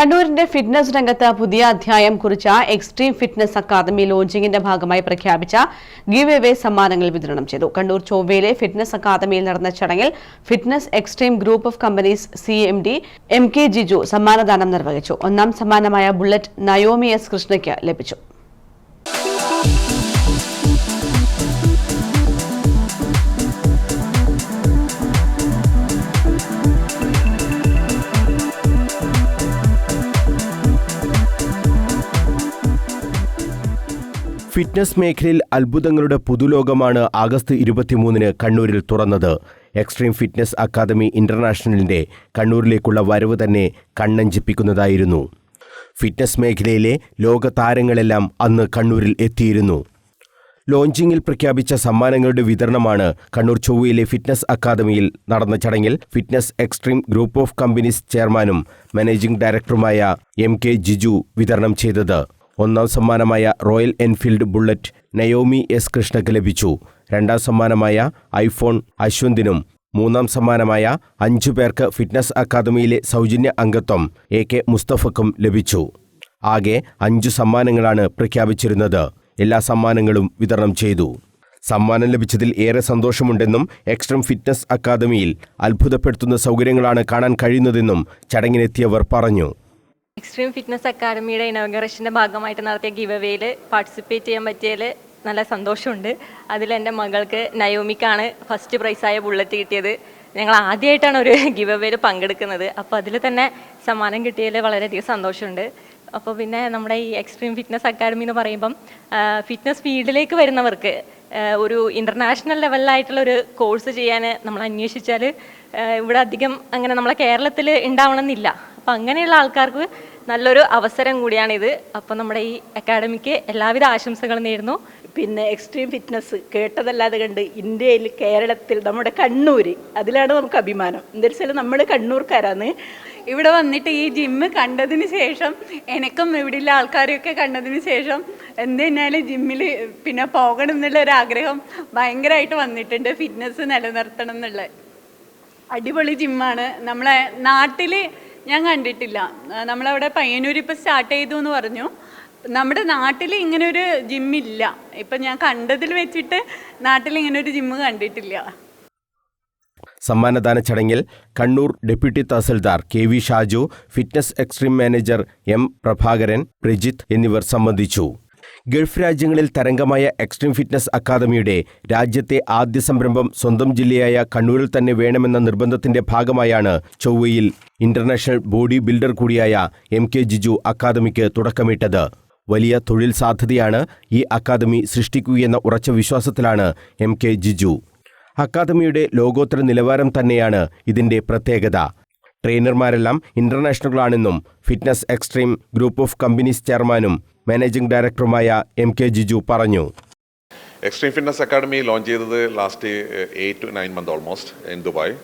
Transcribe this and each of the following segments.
കണ്ണൂരിന്റെ fitness രംഗത്ത് പുതിയ അധ്യായം കുറിച്ച എക്സ്ട്രീം ഫിറ്റ്നസ് അക്കാദമി ലോഞ്ചിങ്ങിന്റെ ഭാഗമായി പ്രഖ്യാപിച്ച ഗീവ് എവേ സമ്മാനങ്ങൾ വിതരണം ചെയ്തു. കണ്ണൂർ ചൊവ്വയിലെ ഫിറ്റ്നസ് അക്കാദമിയിൽ നടന്ന ചടങ്ങിൽ fitness extreme group of companies C M D M K Jiju സമ്മാനദാനം നിർവഹിച്ചു. ഒന്നാം സമ്മാനമായ ബുള്ളറ്റ് നയോമി എസ് കൃഷ്ണയ്ക്ക് ലഭിച്ചു. ഫിറ്റ്നസ് മേഖലയിൽ അത്ഭുതങ്ങളുടെ പുതുലോകമാണ് ആഗസ്റ്റ് ഇരുപത്തിമൂന്നിന് കണ്ണൂരിൽ തുറന്നത്. എക്സ്ട്രീം ഫിറ്റ്നസ് അക്കാദമി ഇന്റർനാഷണലിന്റെ കണ്ണൂരിലേക്കുള്ള വരവ് തന്നെ കണ്ണഞ്ചിപ്പിക്കുന്നതായിരുന്നു. ഫിറ്റ്നസ് മേഖലയിലെ ലോക താരങ്ങളെല്ലാം അന്ന് കണ്ണൂരിൽ എത്തിയിരുന്നു. ലോഞ്ചിങ്ങിൽ പ്രഖ്യാപിച്ച സമ്മാനങ്ങളുടെ വിതരണമാണ് കണ്ണൂർ ചൊവ്വയിലെ ഫിറ്റ്നസ് അക്കാദമിയിൽ നടന്ന ചടങ്ങിൽ Fitness Extreme Group of Companies ചെയർമാനും മാനേജിംഗ് ഡയറക്ടറുമായ എം കെ ജിജു വിതരണം ചെയ്തത്. ഒന്നാം സമ്മാനമായ Royal Enfield Bullet Naomi S കൃഷ്ണയ്ക്ക് ലഭിച്ചു. രണ്ടാം സമ്മാനമായ ഐഫോൺ അശ്വന്തിനും മൂന്നാം സമ്മാനമായ അഞ്ചു പേർക്ക് ഫിറ്റ്നസ് അക്കാദമിയിലെ സൗജന്യ അംഗത്വം എ കെ മുസ്തഫക്കും ലഭിച്ചു. ആകെ അഞ്ചു സമ്മാനങ്ങളാണ് പ്രഖ്യാപിച്ചിരുന്നത്. എല്ലാ സമ്മാനങ്ങളും വിതരണം ചെയ്തു. സമ്മാനം ലഭിച്ചതിൽ ഏറെ സന്തോഷമുണ്ടെന്നും എക്സ്ട്രം ഫിറ്റ്നസ് അക്കാദമിയിൽ അത്ഭുതപ്പെടുത്തുന്ന സൗകര്യങ്ങളാണ് കാണാൻ കഴിയുന്നതെന്നും ചടങ്ങിനെത്തിയവർ പറഞ്ഞു. എക്സ്ട്രീം ഫിറ്റ്നസ് അക്കാദമിയുടെ ഇനോഗ്രേഷന്റെ ഭാഗമായിട്ട് നടത്തിയ ഗിവ് അവേയിൽ പാർട്ടിസിപ്പേറ്റ് ചെയ്യാൻ പറ്റിയതിൽ നല്ല സന്തോഷമുണ്ട്. അതിൽ എന്റെ മകൾക്ക് നയോമിക്കാണ് ഫസ്റ്റ് പ്രൈസായ ബുള്ളറ്റ് കിട്ടിയത്. ഞങ്ങൾ ആദ്യമായിട്ടാണ് ഒരു ഗിവ് അവേയിൽ പങ്കെടുക്കുന്നത്. അപ്പോൾ അതിൽ തന്നെ സമ്മാനം കിട്ടിയതിൽ വളരെയധികം സന്തോഷമുണ്ട്. അപ്പോൾ പിന്നെ നമ്മുടെ ഈ എക്സ്ട്രീം ഫിറ്റ്നസ് അക്കാദമി എന്ന് പറയുമ്പം ഫിറ്റ്നസ് ഫീൽഡിലേക്ക് വരുന്നവർക്ക് ഒരു ഇന്റർനാഷണൽ ലെവലിലായിട്ടുള്ള ഒരു കോഴ്സ് ചെയ്യാൻ നമ്മൾ അന്വേഷിച്ചാൽ ഇവിടെ അധികം അങ്ങനെ നമ്മളെ കേരളത്തിൽ ഉണ്ടാവണമെന്നില്ല. അപ്പം അങ്ങനെയുള്ള ആൾക്കാർക്ക് നല്ലൊരു അവസരം കൂടിയാണിത്. അപ്പോൾ നമ്മുടെ ഈ അക്കാഡമിക്ക് എല്ലാവിധ ആശംസകളും നേരുന്നു. പിന്നെ എക്സ്ട്രീം ഫിറ്റ്നസ് കേട്ടതല്ലാതെ കണ്ട് ഇന്ത്യയിൽ കേരളത്തിൽ നമ്മുടെ കണ്ണൂർ അതിലാണ് നമുക്ക് അഭിമാനം. എന്താ വെച്ചാൽ നമ്മൾ കണ്ണൂർക്കാരാണ് ഇവിടെ വന്നിട്ട് ഈ ജിമ്മ് കണ്ടതിന് ശേഷം എനിക്കും ഇവിടെയുള്ള ആൾക്കാരെയൊക്കെ കണ്ടതിന് ശേഷം എന്ത് തന്നെയാലും ജിമ്മിൽ പിന്നെ പോകണം എന്നുള്ള ഒരു ആഗ്രഹം ഭയങ്കരമായിട്ട് വന്നിട്ടുണ്ട്. ഫിറ്റ്നസ് നിലനിർത്തണം എന്നുള്ള അടിപൊളി ജിമ്മാണ് നമ്മളെ നാട്ടിൽ ഞാൻ കണ്ടിട്ടില്ല. നമ്മളവിടെ പയ്യന്നൂർ ഇപ്പോൾ സ്റ്റാർട്ട് ചെയ്തു എന്ന് പറഞ്ഞു. നമ്മുടെ നാട്ടിൽ ഇങ്ങനെ ഒരു ജിമ്മില്ല ഇപ്പം ഞാൻ കണ്ടതിൽ വെച്ചിട്ട് നാട്ടിൽ ഇങ്ങനെ ഒരു ജിമ്മ് കണ്ടിട്ടില്ല. സമ്മാനദാന ചടങ്ങിൽ Kannur deputy tahsildar K V Shaju Fitness Extreme manager M Prabhakaran Prajith എന്നിവർ സംബന്ധിച്ചു. ഗൾഫ് രാജ്യങ്ങളിൽ തരംഗമായ എക്സ്ട്രീം ഫിറ്റ്നസ് അക്കാദമിയുടെ രാജ്യത്തെ ആദ്യ സംരംഭം സ്വന്തം ജില്ലയായ കണ്ണൂരിൽ തന്നെ വേണമെന്ന നിർബന്ധത്തിന്റെ ഭാഗമായാണ് ചൊവ്വയിൽ ഇന്റർനാഷണൽ ബോഡി ബിൽഡർ കൂടിയായ എം കെ ജിജു അക്കാദമിക്ക് തുടക്കമിട്ടത്. വലിയ തൊഴിൽ സാധ്യതയാണ് ഈ അക്കാദമി സൃഷ്ടിക്കുകയെന്ന ഉറച്ച വിശ്വാസത്തിലാണ് എം കെ ജിജു. അക്കാദമിയുടെ ലോകോത്തര നിലവാരം തന്നെയാണ് ഇതിന്റെ പ്രത്യേകത. ട്രെയിനർമാരെല്ലാം ഇന്റർനാഷണലുകളാണെന്നും Fitness Extreme Group of Companies ചെയർമാനും മാനേജിംഗ് ഡയറക്ടറുമായ എം കെ ജിജു പറഞ്ഞു. എക്സ്ട്രീം ഫിറ്റ്നസ് അക്കാഡമി ലോഞ്ച് ചെയ്തത് last eight to nine month almost in Dubai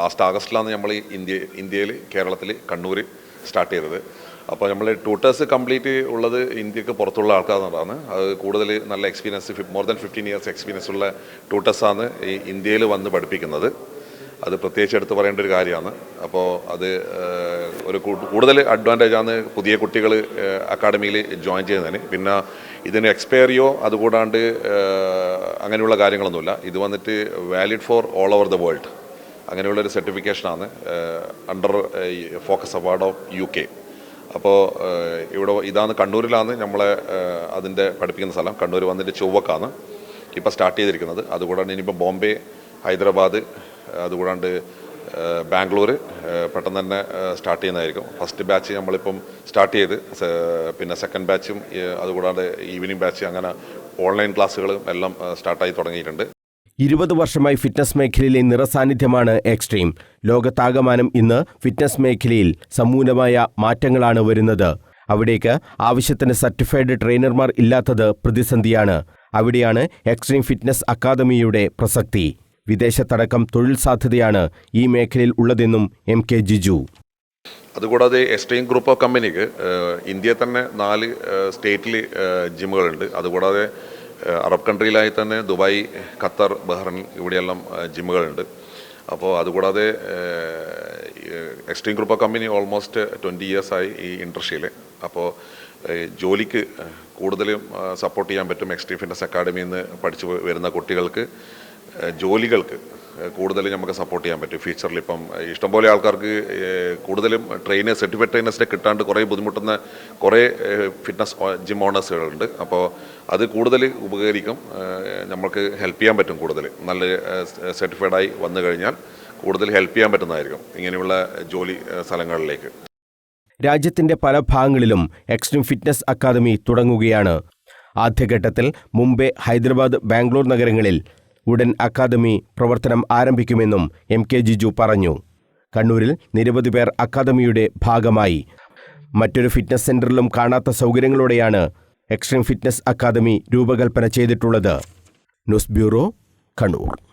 last ആഗസ്റ്റിലാണ് നമ്മൾ ഇന്ത്യ ഇന്ത്യയിൽ കേരളത്തിൽ കണ്ണൂർ സ്റ്റാർട്ട് ചെയ്തത്. അപ്പോൾ നമ്മൾ ട്യൂട്ടേഴ്സ് കംപ്ലീറ്റ് ഉള്ളത് ഇന്ത്യയ്ക്ക് പുറത്തുള്ള ആൾക്കാരാണ് അത് കൂടുതൽ നല്ല experience more than fifteen years experience ഉള്ള ട്യൂട്ടേഴ്സാണ് ഈ ഇന്ത്യയിൽ വന്ന് പഠിപ്പിക്കുന്നത്. അത് പ്രത്യേകിച്ച് എടുത്ത് പറയേണ്ട ഒരു കാര്യമാണ്. അപ്പോൾ അത് ഒരു കൂടുതൽ അഡ്വാന്റേജ് ആണ് പുതിയ കുട്ടികൾ അക്കാഡമിയിൽ ജോയിൻ ചെയ്യുന്നതിന്. പിന്നെ ഇതിന് എക്സ്പയറിയോ അതുകൂടാണ്ട് അങ്ങനെയുള്ള കാര്യങ്ങളൊന്നുമില്ല. ഇത് വന്നിട്ട് valid for all over the world അങ്ങനെയുള്ളൊരു സർട്ടിഫിക്കേഷനാണ് under focus award of U K അപ്പോൾ ഇവിടെ ഇതാണ് കണ്ണൂരിലാണ് നമ്മളെ അതിന്റെ പഠിപ്പിക്കുന്ന സ്ഥലം. കണ്ണൂർ വന്നിട്ട് ചൊവ്വക്കാണ് ഇപ്പോൾ സ്റ്റാർട്ട് ചെയ്തിരിക്കുന്നത്. അതുകൂടാണ്ട് ഇനിയിപ്പോൾ ബോംബെ ഹൈദരാബാദ് അതുകൂടാണ്ട് ബാംഗ്ലൂർ പെട്ടെന്ന് തന്നെ സ്റ്റാർട്ട് ചെയ്യുന്നതായിരിക്കും. ഫസ്റ്റ് ബാച്ച് നമ്മളിപ്പം സ്റ്റാർട്ട് ചെയ്ത് പിന്നെ സെക്കൻഡ് ബാച്ചും അതുകൂടാതെ ഈവനിങ് ബാച്ച് അങ്ങനെ ഓൺലൈൻ ക്ലാസ്സുകളും എല്ലാം സ്റ്റാർട്ടായി തുടങ്ങിയിട്ടുണ്ട്. ഇരുപത് വർഷമായി ഫിറ്റ്നസ് മേഖലയിലെ നിറസാന്നിധ്യമാണ് എക്സ്ട്രീം ലോകത്താകമാനം ഇന്ന് ഫിറ്റ്നസ് മേഖലയിൽ സമൂലമായ മാറ്റങ്ങളാണ് വരുന്നത്. അവിടേക്ക് ആവശ്യത്തിന് സർട്ടിഫൈഡ് ട്രെയിനർമാർ ഇല്ലാത്തത് പ്രതിസന്ധിയാണ്. അവിടെയാണ് എക്സ്ട്രീം ഫിറ്റ്നസ് അക്കാദമിയുടെ പ്രസക്തി. വിദേശത്തടക്കം തൊഴിൽ സാധ്യതയാണ് ഈ മേഖലയിൽ ഉള്ളതെന്നും എം കെ ജിജു. അതുകൂടാതെ എക്സ്ട്രീം ഗ്രൂപ്പ് ഓഫ് കമ്പനിക്ക് ഇന്ത്യയിൽ തന്നെ നാല് സ്റ്റേറ്റിൽ ജിമ്മുകളുണ്ട്. അതുകൂടാതെ അറബ് കൺട്രിയിലായി തന്നെ ദുബായ് ഖത്തർ ബഹ്റൈൻ ഇവിടെയെല്ലാം ജിമ്മുകളുണ്ട്. അപ്പോൾ അതുകൂടാതെ Extreme Group of Company almost twenty ഇയേഴ്സായി ഈ ഇൻഡസ്ട്രിയിൽ അപ്പോൾ ജോലിക്ക് കൂടുതലും സപ്പോർട്ട് ചെയ്യാൻ പറ്റും എക്സ്ട്രീം ഫിറ്റ്നസ് അക്കാഡമിയിൽ നിന്ന് പഠിച്ചു വരുന്ന കുട്ടികൾക്ക്. ജോലികൾക്ക് കൂടുതൽ നമുക്ക് സപ്പോർട്ട് ചെയ്യാൻ പറ്റും. ഫ്യൂച്ചറിൽ ഇപ്പം ഇഷ്ടംപോലെ ആൾക്കാർക്ക് കൂടുതലും ട്രെയിനേഴ്സ് സർട്ടിഫൈഡ് ട്രെയിനേഴ്സിനെ കിട്ടാണ്ട് കുറേ ബുദ്ധിമുട്ടുന്ന കുറേ ഫിറ്റ്നസ് ജിം ഓണേഴ്സുകളുണ്ട് അപ്പോൾ അത് കൂടുതൽ ഉപകരിക്കും. നമുക്ക് ഹെൽപ്പ് ചെയ്യാൻ പറ്റും കൂടുതൽ. നല്ല സർട്ടിഫൈഡായി വന്നു കഴിഞ്ഞാൽ കൂടുതൽ ഹെൽപ്പ് ചെയ്യാൻ പറ്റുന്നതായിരിക്കും ഇങ്ങനെയുള്ള ജോലി സ്ഥലങ്ങളിലേക്ക്. രാജ്യത്തിന്റെ പല ഭാഗങ്ങളിലും എക്സ്ട്രീം ഫിറ്റ്നസ് അക്കാദമി തുടങ്ങുകയാണ്. ആദ്യഘട്ടത്തിൽ മുംബൈ ഹൈദരാബാദ് ബാംഗ്ലൂർ നഗരങ്ങളിൽ ഉടൻ അക്കാദമി പ്രവർത്തനം ആരംഭിക്കുമെന്നും എം കെ ജിജു പറഞ്ഞു. കണ്ണൂരിൽ നിരവധി പേർ അക്കാദമിയുടെ ഭാഗമായി. മറ്റൊരു ഫിറ്റ്നസ് സെന്ററിലും കാണാത്ത സൗകര്യങ്ങളോടെയാണ് എക്സ്ട്രീം ഫിറ്റ്നസ് അക്കാദമി രൂപകൽപ്പന ചെയ്തിട്ടുള്ളത്. News bureau Kannur.